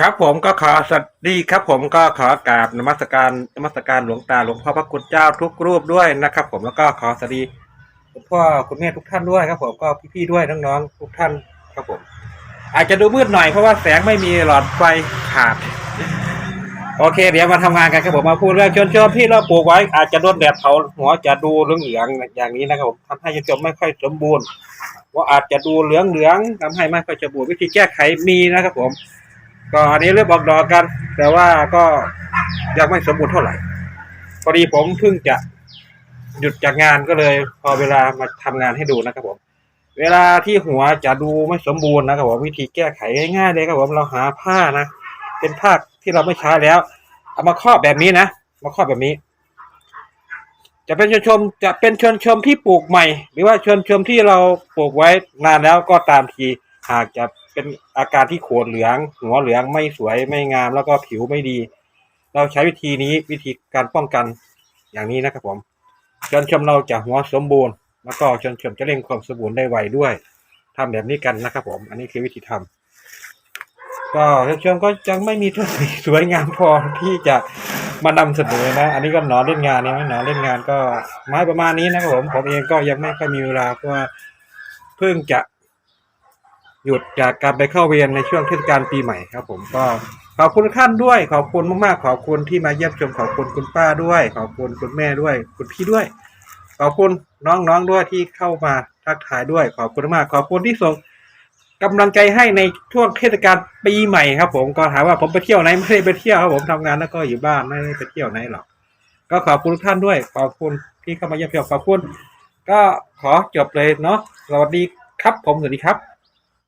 ครับผมก็ขอสวัสดีครับผมก็ขอกราบนมัสการนมัสการหลวงตาหลวงพ่อพระคุณเจ้าทุกรูปด้วยนะครับ ผมแล้วก็ขอสวัสดีคุณพ่อคุณแม่ทุกท่านด้วยครับ ผมก็พี่ๆด้วยน้องๆทุกท่านครับผม อาจจะดูมืดหน่อยเพราะว่าแสงไม่มีหลอดไฟขาด โอเค เดี๋ยวมาทำงานกันครับผมมาพูดเรื่องชนชมที่เราปลูกไว้ อาจจะโดนแดดเผาหัวจะดูเหลืองๆอย่างนี้นะครับผมทำให้ชนชมไม่ค่อยสมบูรณ์ว่าอาจจะดูเหลืองๆทำให้ไม่ค่อยสมบูรณ์วิธีแก้ไขมีนะครับผม ก็อันนี้เริ่มออกดอกกัน แต่ว่าก็ยังไม่สมบูรณ์เท่าไหร่พอดีผมเพิ่งจะหยุดจากงานก็เลย พอเวลามาทำงานให้ดูนะครับผม เวลาที่หัวจะดูไม่สมบูรณ์นะครับผมวิธีแก้ไขง่ายๆเลยครับผมเราหาผ้านะ เป็นผ้าที่เราไม่ใช้แล้ว เอามาครอบแบบนี้นะมาครอบแบบนี้ จะเป็นชนชมจะเป็นชนชมที่ปลูกใหม่ หรือว่าชนชมที่เราปลูกไว้นานแล้วก็ตามทีหากจะ เป็นอาการที่โคนเหลือง หัวเหลืองไม่สวยไม่งาม แล้วก็ผิวไม่ดี เราใช้วิธีนี้วิธีการป้องกันอย่างนี้นะครับผมชนชมเราจะหัวสมบูรณ์ แล้วก็ชนชมจะเร่งความสมบูรณ์ได้ไวด้วยทำแบบนี้กันนะครับ ผม อันนี้คือวิธีทำก็ชนชมก็ยังไม่มีต้นสีสวยงามพอที่จะมานำเสนอนะ อันนี้ก็หนอนเล่นงานเนี่ยหนอนเล่นงานก็ไม้ประมาณนี้นะครับผมผมเองก็ยังไม่ค่อยมีเวลาเพราะว่าเพิ่งจะ หยุดจากการไปเข้าเวียนในช่วงเทศกาลปีใหม่ครับ ผมก็ขอบคุณท่านด้วย ขอบคุณมากๆ ขอบคุณที่มาเยี่ยมชมขอบคุณคุณป้าด้วย ขอบคุณคุณแม่ด้วย คุณพี่ด้วย ขอบคุณน้องๆด้วยที่เข้ามาทักทายด้วย ขอบคุณมากขอบคุณที่ส่งกำลังใจให้ในช่วงเทศกาลปีใหม่ครับ ผมก็ถามว่าผมไปเที่ยวไหนไม่ได้ไปเที่ยวครับผมทำงานแล้วก็อยู่บ้านไม่ได้ไปเที่ยวไหนหรอกก็ขอบคุณท่านด้วย ขอบคุณที่เข้ามาเยี่ยมชมขอบคุณ ก็ขอจบเลยเนาะสวัสดีครับผมสวัสดีครับ